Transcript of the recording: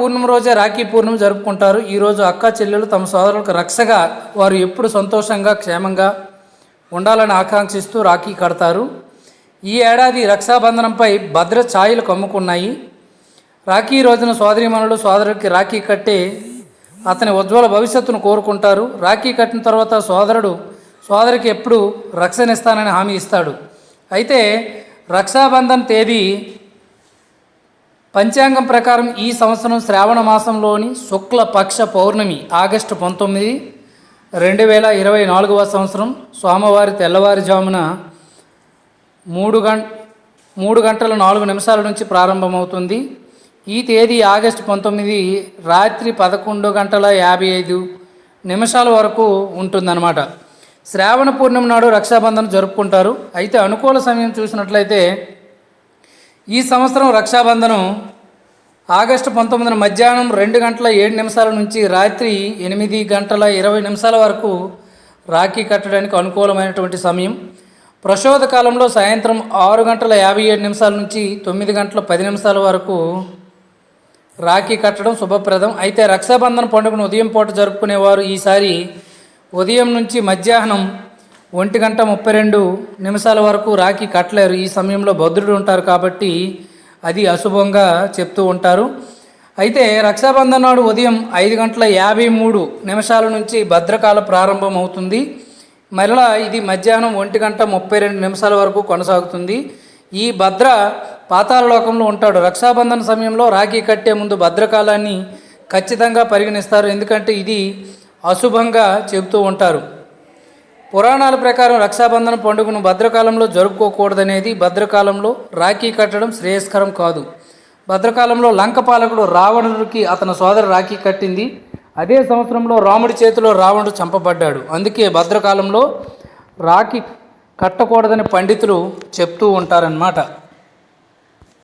పూర్ణిమ రోజే రాఖీ పూర్ణిమ జరుపుకుంటారు. ఈరోజు అక్క చెల్లెలు తమ సోదరులకు రక్షగా వారు ఎప్పుడు సంతోషంగా క్షేమంగా ఉండాలని ఆకాంక్షిస్తూ రాఖీ కడతారు. ఈ ఏడాది రక్షాబంధనంపై భద్ర ఛాయలు కమ్ముకున్నాయి. రాఖీ రోజున సోదరిమణులు సోదరుడికి రాఖీ కట్టి అతని ఉజ్వల భవిష్యత్తును కోరుకుంటారు. రాఖీ కట్టిన తర్వాత సోదరుడు సోదరికి ఎప్పుడు రక్షణ ఇస్తానని హామీ ఇస్తాడు. అయితే రక్షాబంధన్ తేదీ పంచాంగం ప్రకారం ఈ సంవత్సరం శ్రావణ మాసంలోని శుక్ల పక్ష పౌర్ణమి ఆగస్టు పంతొమ్మిది రెండు వేల ఇరవై నాలుగవ సంవత్సరం సోమవారి తెల్లవారుజామున మూడు గం మూడు గంటల నాలుగు నిమిషాల నుంచి ప్రారంభమవుతుంది. ఈ తేదీ ఆగస్టు పంతొమ్మిది రాత్రి పదకొండు గంటల యాభై ఐదు నిమిషాల వరకు ఉంటుందన్నమాట. శ్రావణ పూర్ణిమ నాడు రక్షాబంధన జరుపుకుంటారు. అయితే అనుకూల సమయం చూసినట్లయితే ఈ సంవత్సరం రక్షాబంధనం ఆగస్టు పంతొమ్మిదిన మధ్యాహ్నం రెండు గంటల ఏడు నిమిషాల నుంచి రాత్రి ఎనిమిది గంటల ఇరవై నిమిషాల వరకు రాఖీ కట్టడానికి అనుకూలమైనటువంటి సమయం. ప్రసోద కాలంలో సాయంత్రం ఆరు గంటల యాభై ఏడు నిమిషాల నుంచి తొమ్మిది గంటల పది నిమిషాల వరకు రాఖీ కట్టడం శుభప్రదం. అయితే రక్షాబంధన పండుగను ఉదయం పూట జరుపుకునేవారు. ఈసారి ఉదయం నుంచి మధ్యాహ్నం ఒంటి గంట ముప్పై రెండు నిమిషాల వరకు రాఖీ కట్టలేరు. ఈ సమయంలో భద్రుడు ఉంటారు కాబట్టి అది అశుభంగా చెప్తూ ఉంటారు. అయితే రక్షాబంధన్ నాడు ఉదయం ఐదు గంటల యాభై మూడు నిమిషాల నుంచి భద్రకాల ప్రారంభం అవుతుంది. మరలా ఇది మధ్యాహ్నం ఒంటి గంట ముప్పై రెండు నిమిషాల వరకు కొనసాగుతుంది. ఈ భద్ర పాతాళలోకంలో ఉంటాడు. రక్షాబంధన సమయంలో రాఖీ కట్టే ముందు భద్రకాలాన్ని ఖచ్చితంగా పరిగణిస్తారు. ఎందుకంటే ఇది అశుభంగా చెబుతూ ఉంటారు. పురాణాల ప్రకారం రక్షాబంధన పండుగను భద్రకాలంలో జరుపుకోకూడదనేది భద్రకాలంలో రాఖీ కట్టడం శ్రేయస్కరం కాదు. భద్రకాలంలో లంక పాలకుడు రావణుడికి అతని సోదరు రాఖీ కట్టింది. అదే సంవత్సరంలో రాముడి చేతిలో రావణుడు చంపబడ్డాడు. అందుకే భద్రకాలంలో రాఖీ కట్టకూడదని పండితులు చెప్తూ ఉంటారన్నమాట.